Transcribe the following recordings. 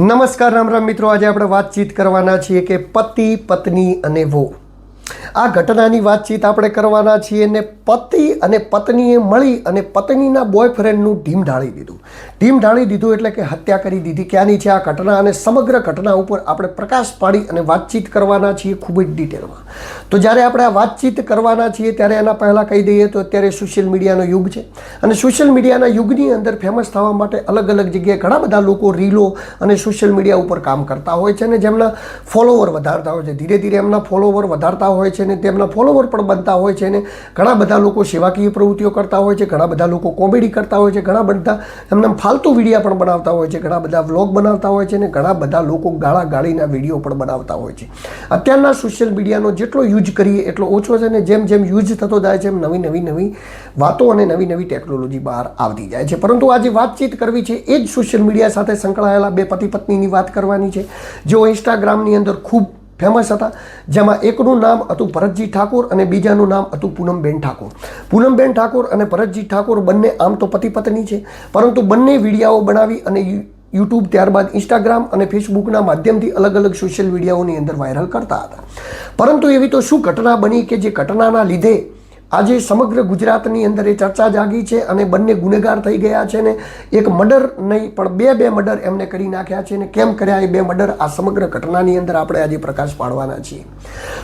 નમસ્કાર રામ રામ મિત્રો. આજે આપણે વાતચીત કરવાના છીએ કે પતિ પત્ની અને વો આ ઘટનાની વાતચીત આપણે કરવાના છીએ ને પતિ અને પત્નીએ મળી અને પત્નીના બોયફ્રેન્ડનું ઢીમ ઢાળી દીધું. ઢીમ ઢાળી દીધું એટલે કે હત્યા કરી દીધી. ક્યાંની છે આ ઘટના અને સમગ્ર ઘટના ઉપર આપણે પ્રકાશ પાડી અને વાતચીત કરવાના છીએ ખૂબ જ ડિટેલમાં. તો જ્યારે આપણે આ વાતચીત કરવાના છીએ ત્યારે એના પહેલાં કહી દઈએ તો અત્યારે સોશિયલ મીડિયાનો યુગ છે. અને સોશિયલ મીડિયાના યુગની અંદર ફેમસ થવા માટે અલગ અલગ જગ્યાએ ઘણા બધા લોકો રીલો અને સોશિયલ મીડિયા ઉપર કામ કરતા હોય છે અને જેમના ફોલોવર વધારતા હોય છે. ધીરે ધીરે એમના ફોલોવર વધારતા હોય છે અને તેમના ફોલોવર પણ બનતા હોય છે અને ઘણા બધા લોકો સેવાકીય પ્રવૃત્તિઓ કરતા હોય છે, ઘણા બધા લોકો કોમેડી કરતા હોય છે, ઘણા બધા એમને ફાલતુ વિડીયા પણ બનાવતા હોય છે, ઘણા બધા વ્લોગ બનાવતા હોય છે અને ઘણા બધા લોકો ગાળા ગાળીના વીડિયો પણ બનાવતા હોય છે. અત્યારના સોશિયલ મીડિયાનો જેટલો યુઝ કરીએ એટલો ઓછો છે ને જેમ જેમ યુઝ થતો જાય છે એમ નવી નવી નવી વાતો અને નવી નવી ટેકનોલોજી બહાર આવતી જાય છે. પરંતુ આજે વાતચીત કરવી છે એ જ સોશિયલ મીડિયા સાથે સંકળાયેલા બે પતિ પત્નીની વાત કરવાની છે. જેઓ ઇન્સ્ટાગ્રામની અંદર ખૂબ ફેમસ હતા, જેમાં એકનું નામ હતું ભરતજી ઠાકોર અને બીજાનું નામ હતું પૂનમબેન ઠાકોર. પૂનમબેન ઠાકોર અને ભરતજી ઠાકોર બંને આમ તો પતિ પત્ની છે, પરંતુ બંને વિડીયાઓ બનાવી અને યુટ્યુબ ત્યારબાદ ઇન્સ્ટાગ્રામ અને ફેસબુકના માધ્યમથી અલગ અલગ સોશિયલ મીડિયાઓની અંદર વાયરલ કરતા હતા. પરંતુ એવી તો શું ઘટના બની કે જે ઘટનાના લીધે આજે સમગ્ર ગુજરાતની અંદર એ ચર્ચા જાગી છે અને બંને ગુનેગાર થઈ ગયા છે ને એક મર્ડર નહીં, પણ બે બે મર્ડર એમને કરી નાખ્યા છે ને કેમ કર્યા એ બે મર્ડર આ સમગ્ર ઘટનાની અંદર આપણે આજે પ્રકાશ પાડવાના છીએ.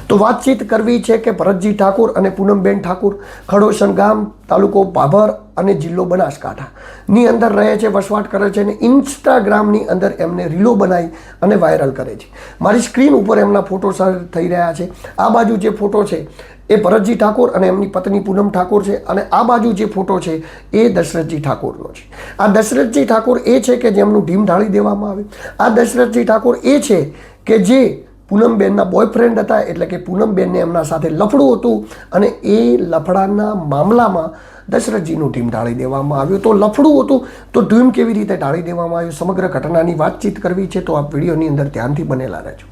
તો વાતચીત કરવી છે કે ભરતજી ઠાકુર અને પૂનમબેન ઠાકુર ખડોશન ગામ તાલુકો ભાભર અને જિલ્લો બનાસકાંઠાની અંદર રહે છે, વસવાટ કરે છે અને ઇન્સ્ટાગ્રામની અંદર એમને રીલો બનાવી અને વાયરલ કરે છે. મારી સ્ક્રીન ઉપર એમના ફોટો થઈ રહ્યા છે. આ બાજુ જે ફોટો છે એ ભરતજી ઠાકોર અને એમની પત્ની પૂનમ ઠાકોર છે અને આ બાજુ જે ફોટો છે એ દશરથજી ઠાકોરનો છે. આ દશરથજી ઠાકોર એ છે કે જેમનું ઢીમ ઢાળી દેવામાં આવે. આ દશરથજી ઠાકોર એ છે કે જે પૂનમબેનના બોયફ્રેન્ડ હતા, એટલે કે પૂનમબેનને એમના સાથે લફડું હતું અને એ લફડાના મામલામાં દશરથજીનું ટીમ ઢાળી દેવામાં આવ્યું. તો લફડું હતું, તો ઢીમ કેવી રીતે ઢાળી દેવામાં આવ્યું સમગ્ર ઘટનાની વાતચીત કરવી છે, તો આ વિડીયોની અંદર ધ્યાનથી બનેલા રહેજો.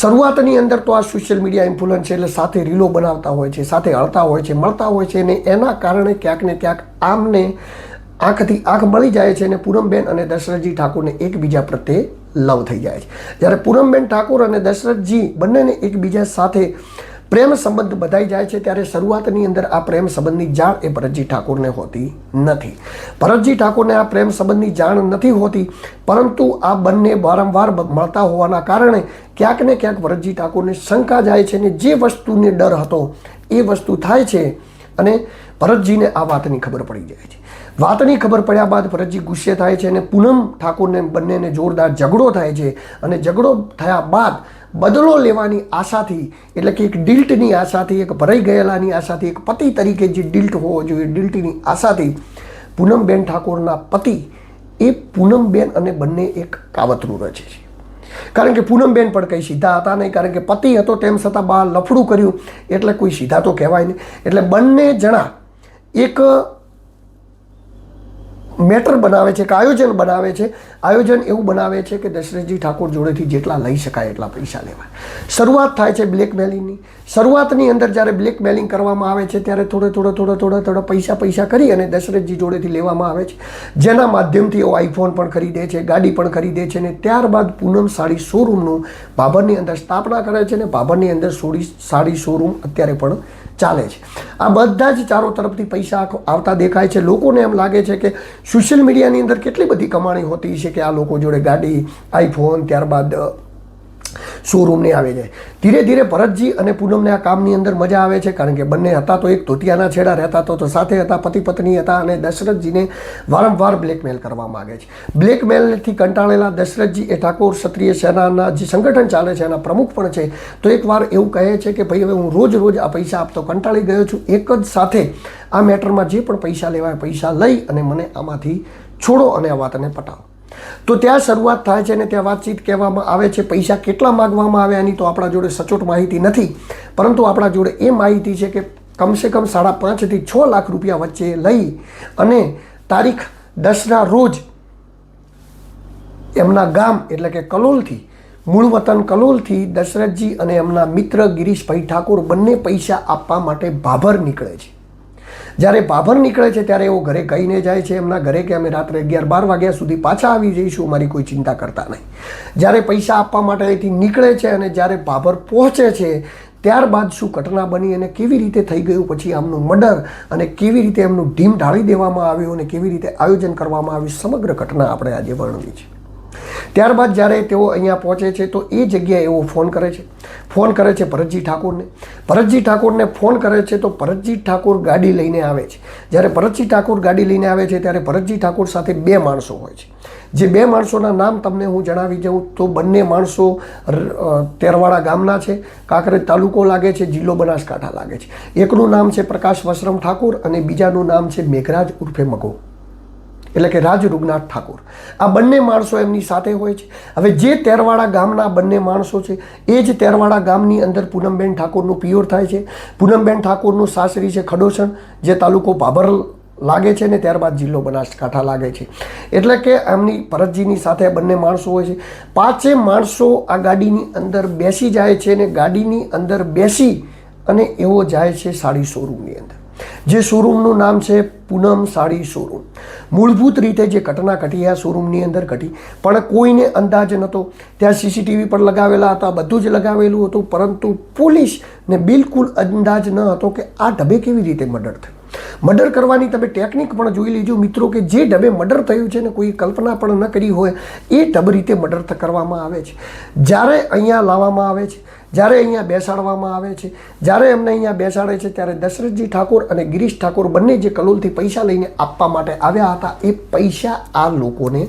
શરૂઆતની અંદર તો આ સોશિયલ મીડિયા ઇન્ફ્લુઅન્સ એટલે સાથે રીલો બનાવતા હોય છે, સાથે હળતા હોય છે, મળતા હોય છે અને એના કારણે ક્યાંક ને ક્યાંક આમને આંખથી આંખ મળી જાય છે અને પૂરમબેન અને દશરથજી ઠાકોરને એકબીજા પ્રત્યે લવ થઈ જાય છે. જ્યારે પૂરમબેન ઠાકોર અને દશરથજી બંનેને એકબીજા સાથે પ્રેમ સંબંધ બધાઈ જાય છે, ત્યારે શરૂઆતની અંદર આ પ્રેમ સંબંધની જાણ એ ભરતજી ઠાકોરને હોતી નથી. ભરતજી ઠાકોરને આ પ્રેમ સંબંધની જાણ નથી હોતી, પરંતુ આ બંને વારંવાર મળતા હોવાના કારણે ક્યાંક ને ક્યાંક ભરતજી ઠાકોરને શંકા જાય છે ને જે વસ્તુને ડર હતો એ વસ્તુ થાય છે અને ભરતજીને આ વાતની ખબર પડી જાય છે. વાતની ખબર પડ્યા બાદ ભરતજી ગુસ્સે થાય છે અને પૂનમ ઠાકોરને બંનેને જોરદાર ઝઘડો થાય છે. અને ઝઘડો થયા બાદ બદલો લેવાની આશાથી, એટલે કે એક ડિલ્ટની આશાથી, એક ભરાઈ ગયેલાની આશાથી, એક પતિ તરીકે જે ડિલ્ટ હોવો જોઈએ, ડિલ્ટની આશાથી પૂનમબેન ઠાકોરના પતિ એ પૂનમબેન અને બંને એક કાવતરું રચે છે. કારણ કે પૂનમબેન પણ કંઈ સીધા હતા નહીં, કારણ કે પતિ હતો તેમ છતાં બહાર લફડું કર્યું, એટલે કોઈ સીધા તો કહેવાય નહીં. એટલે બંને જણા એક મેટર બનાવે છે કે આયોજન બનાવે છે. આયોજન એવું બનાવે છે કે દશરથજી ઠાકોર જોડેથી જેટલા લઈ શકાય એટલા પૈસા લેવાય. શરૂઆત થાય છે બ્લેકમેલિંગની શરૂઆતની અંદર જ્યારે બ્લેકમેલિંગ કરવામાં આવે છે ત્યારે થોડો થોડો થોડો થોડા થોડા પૈસા પૈસા કરી અને દશરથજી જોડેથી લેવામાં આવે છે. જેના માધ્યમથી એઓ આઈફોન પણ ખરીદે છે, ગાડી પણ ખરીદે છે અને ત્યારબાદ પૂનમ સાડી શોરૂમનું ભાભરની અંદર સ્થાપના કરે છે અને ભાભરની અંદર સોડી સાડી શોરૂમ અત્યારે પણ ચાલે છે. આ બધા જ ચારો તરફથી પૈસા આવતા દેખાય છે. લોકોને એમ લાગે છે કે સોશિયલ મીડિયાની અંદર કેટલી બધી કમાણી હોતી છે કે આ લોકો જોડે ગાડી આઈફોન ત્યારબાદ શોરૂમને આવે છે. ધીરે ધીરે ભરતજી અને પૂનમને આ કામની અંદર મજા આવે છે, કારણ કે બંને હતા તો એક ધોતિયાના છેડા રહેતા તો સાથે હતા, પતિ પત્ની હતા અને દશરથજીને વારંવાર બ્લેકમેલ કરવા માગે છે. બ્લેકમેલથી કંટાળેલા દશરથજી એ ઠાકોર ક્ષત્રિય સેનાના જે સંગઠન ચાલે છે, એના પ્રમુખ પણ છે, તો એકવાર એવું કહે છે કે, ભાઈ, હવે હું રોજ રોજ આ પૈસા આપતો કંટાળી ગયો છું. એક જ સાથે આ મેટરમાં જે પણ પૈસા લેવાય, પૈસા લઈ અને મને આમાંથી છોડો અને આ વાતને પટાવો. તો ત્યાં શરૂઆત થાય છે અને ત્યાં વાતચીત કહેવામાં આવે છે. પૈસા કેટલા માગવામાં આવે એની તો આપણા જોડે સચોટ માહિતી નથી. પરંતુ આપણા જોડે એ માહિતી છે કે કમસે કમ સાડા પાંચથી છ લાખ રૂપિયા વચ્ચે લઈ અને તારીખ દસના રોજ એમના ગામ એટલે કે કલોલથી મૂળ વતન કલોલથી દશરથજી અને એમના મિત્ર ગિરીશભાઈ ઠાકોર બંને પૈસા આપવા માટે ભાભર નીકળે છે. જ્યારે ભાભર નીકળે છે ત્યારે એઓ ઘરે કહીને જાય છે. એમના ઘરે કે અમે રાત્રે અગિયાર બાર વાગ્યા સુધી પાછા આવી જઈશું મારી કોઈ ચિંતા કરતા નહીં. જ્યારે પૈસા આપવા માટે અહીંથી નીકળે છે અને જ્યારે ભાભર પહોંચે છે, ત્યારબાદ શું ઘટના બની અને કેવી રીતે થઈ ગયું? પછી આમનું મર્ડર અને કેવી રીતે એમનું ઢીમ ઢાળી દેવામાં આવ્યું અને કેવી રીતે આયોજન કરવામાં આવ્યું? સમગ્ર ઘટના આપણે આજે વર્ણવી છે ત્યારબાદ જ્યારે તેઓ અહીંયા પહોંચે છે, તો એ જગ્યાએ એવો ફોન કરે છે. ફોન કરે છે ભરતજી ઠાકોરને. ભરતજી ઠાકોરને ફોન કરે છે, તો ભરતજી ઠાકોર ગાડી લઈને આવે છે. જ્યારે ભરતજી ઠાકોર ગાડી લઈને આવે છે, ત્યારે ભરતજી ઠાકોર સાથે બે માણસો હોય છે. જે બે માણસોના નામ તમને હું જણાવી જાઉં તો બંને માણસો તેરવાડા ગામના છે. કાંકરેજ તાલુકો લાગે છે, જિલ્લો બનાસકાંઠા લાગે છે. એકનું નામ છે પ્રકાશ વસરમ ઠાકોર અને બીજાનું નામ છે મેઘરાજ ઉર્ફે મગો. એટલે કે રાજ રૂગનાથ ઠાકોર. આ બંને માણસો એમની સાથે હોય છે. હવે જે તેરવાડા ગામના બંને માણસો છે, એ જ તેરવાડા ગામની અંદર પૂનમબેન ઠાકોરનું પિયોર થાય છે. પૂનમબેન ઠાકોરનું સાસરી છે ખડોસણ, જે તાલુકો ભાભર લાગે છે ને ત્યારબાદ જિલ્લો બનાસકાંઠા લાગે છે. એટલે કે એમની ભરતજીની સાથે બંને માણસો હોય છે. પાંચે માણસો આ ગાડીની અંદર બેસી જાય છે ને ગાડીની અંદર બેસી અને એવો જાય છે સાડી શોરૂમની અંદર. જે શોરૂમનું નામ છે પૂનમ સાડી શોરૂમ. મૂળભૂત રીતે જે ઘટના ઘટી, આ શોરૂમની અંદર ઘટી, પણ કોઈને અંદાજ નહોતો. ત્યાં સીસીટીવી પણ લગાવેલા હતા, બધું જ લગાવેલું હતું, પરંતુ પોલીસને બિલકુલ અંદાજ ન હતો કે આ ઢબે કેવી રીતે મર્ડર થયું. મર્ડર કરવાની તમે ટેકનિક પણ જોઈ લીજો. મિત્રો, કે જે ઢબે મર્ડર થયું છે ને કોઈ કલ્પના પણ ન કરી હોય, એ ઢબ રીતે મર્ડર કરવામાં આવે છે. જ્યારે અહીંયા લાવવામાં આવે છે, જ્યારે અહીંયા બેસાડવામાં આવે છે, જ્યારે એમને અહીંયા બેસાડે છે, ત્યારે દશરથજી ઠાકોર અને ગિરીશ ઠાકોર બંને જે કલોલથી પૈસા લઈને આપવા માટે આવ્યા હતા, એ પૈસા આ લોકોને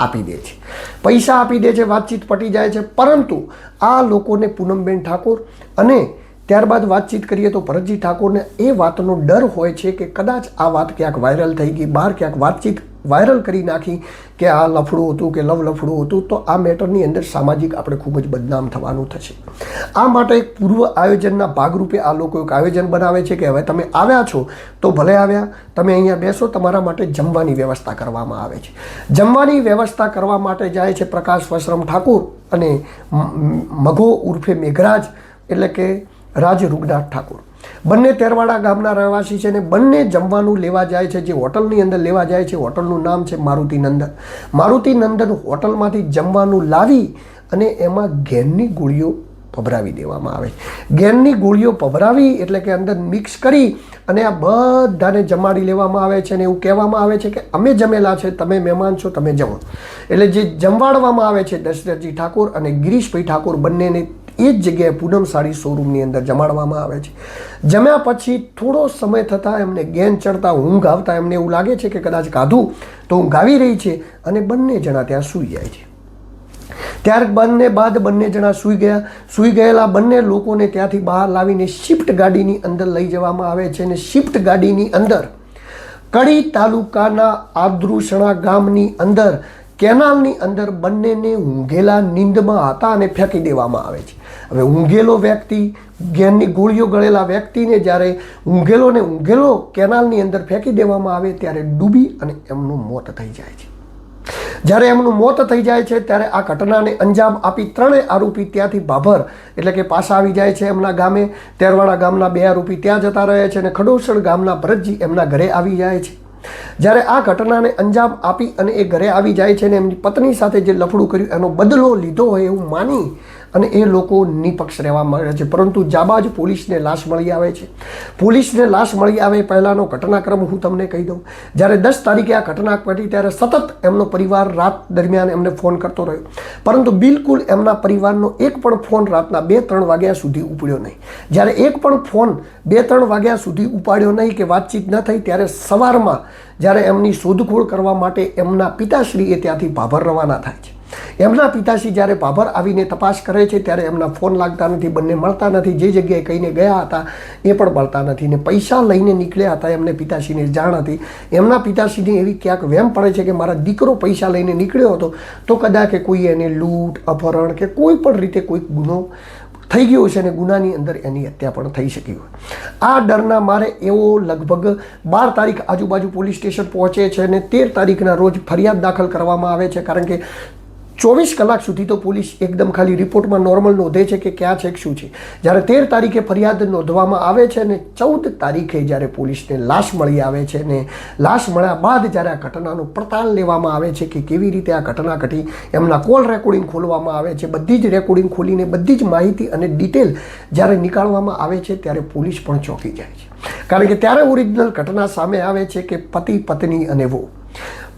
આપી દે છે. પૈસા આપી દે છે, વાતચીત પટી જાય છે, પરંતુ આ લોકોને પૂનમબેન ઠાકોર અને ત્યારબાદ વાતચીત કરીએ તો ભરતજી ઠાકોરને એ વાતનો ડર હોય છે કે કદાચ આ વાત ક્યાંક વાયરલ થઈ ગઈ, બહાર ક્યાંક વાતચીત વાયરલ કરી નાખી કે આ લફડું હતું કે લવ લફડું હતું, તો આ મેટરની અંદર સામાજિક આપણે ખૂબ જ બદનામ થવાનું થશે. આ માટે એક પૂર્વ આયોજનના ભાગરૂપે આ લોકો એક આયોજન બનાવે છે કે હવે તમે આવ્યા છો તો ભલે આવ્યા, તમે અહીંયા બેસો, તમારા માટે જમવાની વ્યવસ્થા કરવામાં આવે છે. જમવાની વ્યવસ્થા કરવા માટે જાય છે પ્રકાશ વસરમ ઠાકોર અને મઘો ઉર્ફે મેઘરાજ, એટલે કે રાજ રૂગનાથ ઠાકોર. બંને તેરવાડા ગામના રહેવાસી છે ને બંને જમવાનું લેવા જાય છે, જે હોટલની અંદર લેવા જાય છે, હોટલનું નામ છે મારુતિ નંદન. મારુતિ નંદન હોટલમાંથી જમવાનું લાવી અને એમાં ઘેરની ગોળીઓ પભરાવી દેવામાં આવે. છે ગેનની ગોળીઓ પભરાવી એટલે કે અંદર મિક્સ કરી અને આ બધાને જમાડી લેવામાં આવે છે અને એવું કહેવામાં આવે છે કે અમે જમેલા છે, તમે મહેમાન છો, તમે જમો. એટલે જે જમવાડવામાં આવે છે દશરથજી ઠાકોર અને ગિરીશભાઈ ઠાકોર બંનેને એ જ જગ્યાએ પૂનમ સાડી શોરૂમની અંદર જમાડવામાં આવે છે. જમ્યા પછી થોડો સમય થતાં એમને ગેન ચડતા ઊંઘ આવતા એમને એવું લાગે છે કે કદાચ કાધું તો ઊંઘ આવી રહી છે અને બંને જણા ત્યાં સૂઈ જાય છે. ત્યાર બંને બાદ બંને જણા સૂઈ ગયા. સૂઈ ગયેલા બંને લોકોને ત્યાંથી બહાર લાવીને શિફ્ટ ગાડીની અંદર લઈ જવામાં આવે છે અને શિફ્ટ ગાડીની અંદર કડી તાલુકાના આદ્રુષણા ગામની અંદર કેનાલની અંદર બંનેને ઊંઘેલા નીંદમાં હતા અને ફેંકી દેવામાં આવે છે. હવે ઊંઘેલો વ્યક્તિ, ગેનની ગોળીઓ ગળેલા વ્યક્તિને જ્યારે ઊંઘેલોને ઊંઘેલો કેનાલની અંદર ફેંકી દેવામાં આવે ત્યારે ડૂબી અને એમનું મોત થઈ જાય છે. જ્યારે એમનું મોત થઈ જાય છે ત્યારે આ ઘટનાને અંજામ આપી ત્રણેય આરોપી ત્યાંથી ભાભર, એટલે કે પાછા આવી જાય છે એમના ગામે. તેરવાડા ગામના બે આરોપી ત્યાં જતા રહે છે અને ખડોસણ ગામના ભરતજી એમના ઘરે આવી જાય છે. જ્યારે આ ઘટનાને અંજામ આપી અને એ ઘરે આવી જાય છે અને એમની પત્ની સાથે જે લફડું કર્યું એનો બદલો લીધો હોય એવું માની અને એ લોકો નિપક્ષ રહેવા મળે છે. પરંતુ જાબાજ પોલીસને લાશ મળી આવે છે. પોલીસને લાશ મળી આવે પહેલાંનો ઘટનાક્રમ હું તમને કહી દઉં. જ્યારે દસ તારીખે આ ઘટના ઘટી ત્યારે સતત એમનો પરિવાર રાત દરમિયાન એમને ફોન કરતો રહ્યો. પરંતુ બિલકુલ એમના પરિવારનો એક પણ ફોન રાતના બે ત્રણ વાગ્યા સુધી ઉપડ્યો નહીં. જ્યારે એક પણ ફોન બે ત્રણ વાગ્યા સુધી ઉપાડ્યો નહીં કે વાતચીત ન થઈ ત્યારે સવારમાં જ્યારે એમની શોધખોળ કરવા માટે એમના પિતાશ્રીએ ત્યાંથી ભાભર રવાના થાય છે. એમના પિતાશ્રી જ્યારે ભાભર આવીને તપાસ કરે છે, ત્યારે એમના ફોન લાગતા નથી, બંને મળતા નથી, જે જગ્યાએ કહીને ગયા હતા એ પણ મળતા નથી ને પૈસા લઈને નીકળ્યા હતા એમને પિતાશ્રીને જાણ હતી. એમના પિતાશ્રીને એવી ક્યાંક વેમ પડે છે કે મારા દીકરો પૈસા લઈને નીકળ્યો હતો, તો કદાચ કોઈ એને લૂંટ, અપહરણ કે કોઈ પણ રીતે કોઈક ગુનો થઈ ગયો છે અને ગુનાની અંદર એની હત્યા પણ થઈ શકી હોય. આ ડરના મારે એવો લગભગ બાર તારીખ આજુબાજુ પોલીસ સ્ટેશન પહોંચે છે અને તેર તારીખના રોજ ફરિયાદ દાખલ કરવામાં આવે છે, કારણ કે ચોવીસ કલાક સુધી તો પોલીસ એકદમ ખાલી રિપોર્ટમાં નોર્મલ નોંધે છે કે ક્યાં છે, શું છે. જ્યારે તેર તારીખે ફરિયાદ નોંધવામાં આવે છે અને ચૌદ તારીખે જ્યારે પોલીસને લાશ મળી આવે છે ને લાશ મળ્યા બાદ જ્યારે આ ઘટનાનું પડતાલ લેવામાં આવે છે કે કેવી રીતે આ ઘટના ઘટી, એમના કોલ રેકોર્ડિંગ ખોલવામાં આવે છે, બધી જ રેકોર્ડિંગ ખોલીને બધી જ માહિતી અને ડિટેલ જ્યારે નીકાળવામાં આવે છે ત્યારે પોલીસ પણ ચોંકી જાય છે. કારણ કે ત્યારે ઓરિજિનલ ઘટના સામે આવે છે કે પતિ, પત્ની અને વો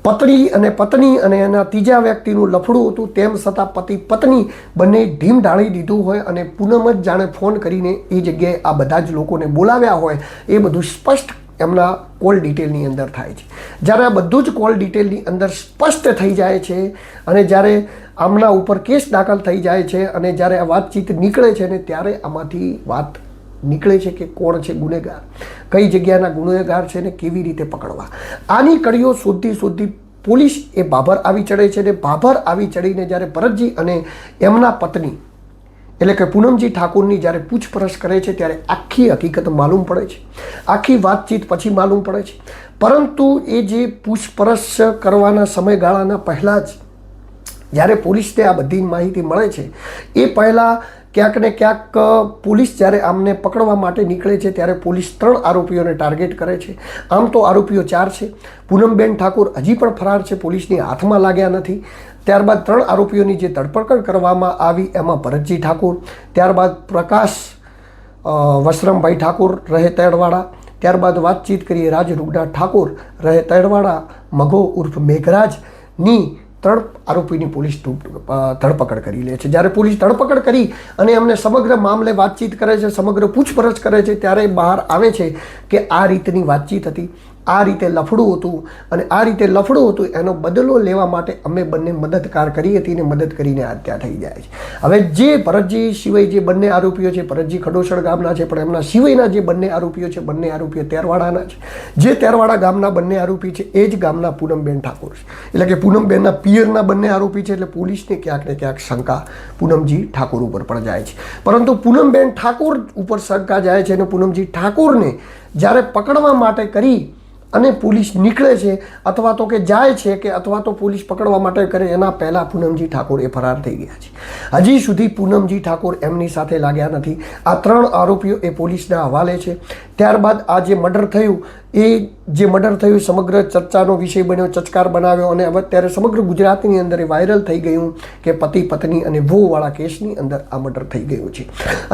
પત્ની અને પત્ની અને એના ત્રીજા વ્યક્તિનું લફડું હતું. તેમ છતાં પતિ પત્ની બંને ઢીમ ઢાળી દીધું હોય અને પૂનમ જ જાણે ફોન કરીને એ જગ્યાએ આ બધા જ લોકોને બોલાવ્યા હોય એ બધું સ્પષ્ટ એમના કોલ ડિટેલની અંદર થાય છે. જ્યારે આ બધું જ કોલ ડિટેલની અંદર સ્પષ્ટ થઈ જાય છે અને જ્યારે આમના ઉપર કેસ દાખલ થઈ જાય છે અને જ્યારે આ વાતચીત નીકળે છે ને ત્યારે આમાંથી વાત નીકળે છે કે કોણ છે ગુનેગાર? કઈ જગ્યાના ગુનેગાર છે ને કેવી રીતે પકડવા? આની કડીઓ શોધતી શોધતી પોલીસ એ બાભર આવી ચડે છે ને ભાભર આવી ચડીને જ્યારે ભરતજી અને એમના પત્ની, એટલે કે પૂનમજી ઠાકોરની જ્યારે પૂછપરછ કરે છે ત્યારે આખી હકીકત માલુમ પડે છે. આખી વાતચીત પછી માલુમ પડે છે. પરંતુ એ જે પૂછપરછ કરવાના સમયગાળાના પહેલાં જ જ્યારે પોલીસને આ બધી માહિતી મળે છે, એ પહેલાં ક્યાંક ને ક્યાંક પોલીસ જ્યારે આમને પકડવા માટે નીકળે છે, ત્યારે પોલીસ ત્રણ આરોપીઓને ટાર્ગેટ કરે છે. આમ તો આરોપીઓ ચાર છે. પૂનમબેન ઠાકોર હજી પણ ફરાર છે, પોલીસની હાથમાં લાગ્યા નથી. ત્યારબાદ ત્રણ આરોપીઓની જે ધરપકડ કરવામાં આવી, એમાં ભરતજી ઠાકોર, ત્યારબાદ પ્રકાશ વસરામભાઈ ઠાકોર રહે તેડવાળા ત્યારબાદ વાતચીત કરીએ રાજ રૂગનાથ ઠાકોર રહે તેડવાળા મઘો ઉર્ફ મેઘરાજની ત્રણ આરોપીની પોલીસ ધરપકડ કરી લે છે. જ્યારે પોલીસ ધરપકડ કરી અને એમને સમગ્ર મામલે વાતચીત કરે છે, સમગ્ર પૂછપરછ કરે છે, ત્યારે બહાર આવે છે કે આ રીતની વાતચીત હતી. આ રીતે લફડું હતું અને આ રીતે લફડું હતું, એનો બદલો લેવા માટે અમે બંને મદદકાર કરી હતી ને મદદ કરીને હત્યા થઈ જાય છે. હવે જે ભરતજી સિવાય જે બંને આરોપીઓ છે, ભરતજી ખડોસર ગામના છે, પણ એમના સિવાયના જે બંને આરોપીઓ છે, બંને આરોપીઓ તેરવાડાના છે. જે તેરવાડા ગામના બંને આરોપી છે, એ જ ગામના પૂનમબેન ઠાકોર છે. એટલે કે પૂનમબેનના પિયરના બંને આરોપી છે, એટલે પોલીસને ક્યાંક ને ક્યાંક શંકા પૂનમજી ઠાકોર ઉપર પણ જાય છે. પરંતુ પૂનમબેન ઠાકોર ઉપર શંકા જાય છે અને પૂનમજી ઠાકોરને જ્યારે પકડવા માટે કરી અને પોલીસ નીકળે છે અથવા તો કે જાય છે કે અથવા તો પોલીસ પકડવા માટે કરે, એના પહેલાં પૂનમજી ઠાકોર એ ફરાર થઈ ગયા છે. હજી સુધી પૂનમજી ઠાકોર એમની સાથે લાગ્યા નથી. આ ત્રણ આરોપીઓ એ પોલીસના હવાલે છે. ત્યારબાદ આ જે મર્ડર થયું, એ જે મર્ડર થયું સમગ્ર ચર્ચાનો વિષય બન્યો, ચચકાર બનાવ્યો અને હવે ત્યારે સમગ્ર ગુજરાતની અંદર એ વાયરલ થઈ ગયું કે પતિ, પત્ની અને વોવાળા કેસની અંદર આ મર્ડર થઈ ગયું છે.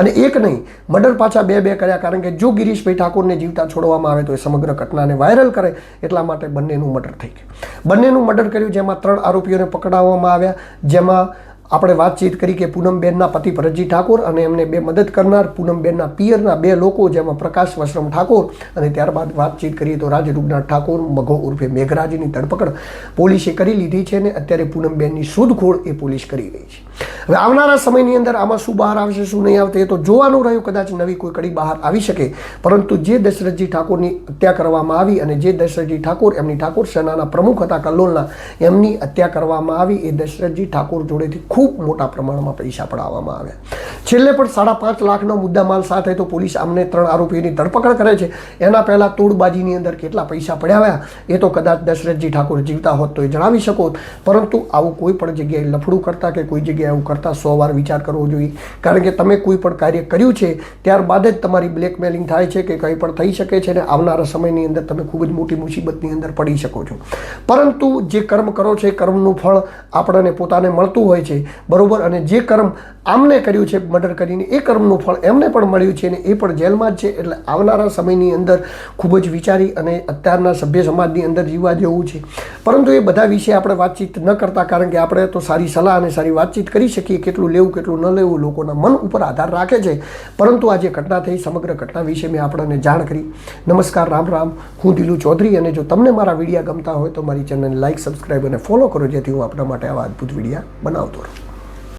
અને એક નહીં, મર્ડર પાછા બે બે કર્યા કારણ કે જો ગિરીશભાઈ ઠાકોરને જીવતા છોડવામાં આવે તો એ સમગ્ર ઘટનાને વાયરલ કરે, એટલા માટે બંનેનું મર્ડર થઈ ગયું. બંનેનું મર્ડર કર્યું જેમાં ત્રણ આરોપીઓને પકડાવવામાં આવ્યા, જેમાં આપણે વાતચીત કરી કે પૂનમબેનના પતિ ભરતજી ઠાકોર અને એમને બે મદદ કરનાર પૂનમબેનના પિયરના બે લોકો, જેમાં પ્રકાશ વસરમ ઠાકોર અને ત્યારબાદ વાતચીત કરીએ તો રાજ રૂગનાથ ઠાકોર, મઘો ઉર્ફે મેઘરાજની ધરપકડ પોલીસે કરી લીધી છે અને અત્યારે પૂનમબેનની શોધખોળ એ પોલીસ કરી રહી છે. હવે આવનારા સમયની અંદર આમાં શું બહાર આવશે, શું નહીં આવશે એ તો જોવાનું રહ્યું, કદાચ નવી કોઈ કડી બહાર આવી શકે. પરંતુ જે દશરથજી ઠાકોરની હત્યા કરવામાં આવી અને જે દશરથજી ઠાકોર એમની ઠાકોર સેનાના પ્રમુખ હતા કલ્લોલના, એમની હત્યા કરવામાં આવી, એ દશરથજી ઠાકોર જોડેથી ખૂબ મોટા પ્રમાણમાં પૈસા પડાવવામાં આવ્યા. છેલ્લે પણ સાડા પાંચ લાખનો મુદ્દામાલ સાથે તો પોલીસ આમને ત્રણ આરોપીઓની ધરપકડ કરે છે. એના પહેલાં તોડબાજીની અંદર કેટલા પૈસા પડાવ્યા એ તો કદાચ દશરથજી ઠાકોર જીવતા હોત તો એ જણાવી શકો પરંતુ આવું કોઈ પણ જગ્યાએ લફડું કરતા કે કોઈ જગ્યાએ આવું કરતાં સો વાર વિચાર કરવો જોઈએ. કારણ કે તમે કોઈ પણ કાર્ય કર્યું છે, ત્યારબાદ જ તમારી બ્લેકમેલિંગ થાય છે કે કંઈ પણ થઈ શકે છે ને આવનારા સમયની અંદર તમે ખૂબ જ મોટી મુસીબતની અંદર પડી શકો છો. પરંતુ જે કર્મ કરો છો એ કર્મનું ફળ આપણને પોતાને મળતું હોય છે. બરોબર? અને જે કર્મ આમને કર્યું છે મર્ડર કરીને, એ કર્મનું ફળ એમને પણ મળ્યું છે અને એ પણ જેલમાં જ છે. એટલે આવનારા સમયની અંદર ખૂબ જ વિચારી અને અત્યારના સભ્ય સમાજની અંદર જીવવા જેવું છે. પરંતુ એ બધા વિશે આપણે વાતચીત ન કરતા, કારણ કે આપણે તો સારી સલાહ અને સારી વાતચીત કરી શકીએ, કેટલું લેવું, કેટલું ન લેવું, લોકોના મન ઉપર આધાર રાખે છે. પરંતુ આ જે ઘટના થઈ, સમગ્ર ઘટના વિશે મેં આપણને જાણ કરી. નમસ્કાર, રામ રામ. હું દિલુ ચૌધરી અને જો તમને મારા વિડીયા ગમતા હોય તો મારી ચેનલને લાઇક સબસ્ક્રાઈબ અને ફોલો કરો, જેથી હું આપણા માટે આવા અદ્ભુત વિડીયા બનાવતો રહું.